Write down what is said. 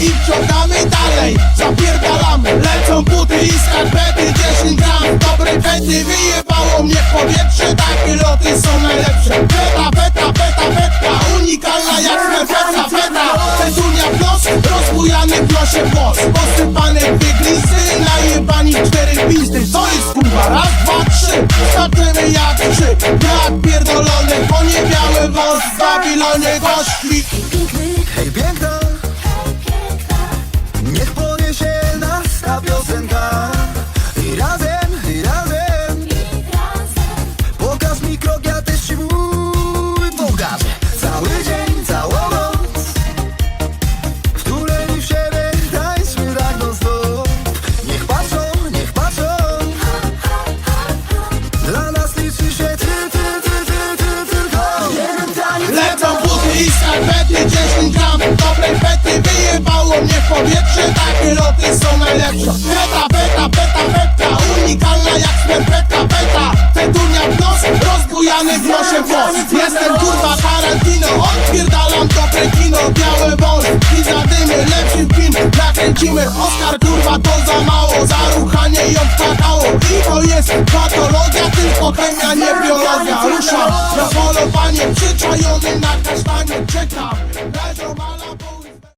i wciągamy dalej. Zapierdalamy, lecą buty i skarpety. 10 gram dobrej pety Wyjebało mnie w powietrze, takie loty są najlepsze. Beta, beta, beta, beta, unikalna jak smerfeta, feta Cezunia w nos, rozbujany w nosie włos. Posypane dwie glisy, najebani cztery pizdy Co jest kurwa? Raz, dwa, trzy, skaczemy jak trzy. Jak pierdolony, poniebiały wąs w Babilonie Gość powietrze Takie loty są najlepsze. Beta, beta, beta, beta Unikalna jak smerfeta, beta. Tedunia w nos, rozbujany w nosie włos. Jestem kurwa Tarantino Odpierdalam dobre kino Białe wąs i zadymy Lepszy film. Nakręcimy Oscar kurwa to za mało. Za ruchanie ją wpadało. I to jest patologia Tylko chemia, nie biologia. Ruszam na polowanie Przyczajony na kasztanie. Czekam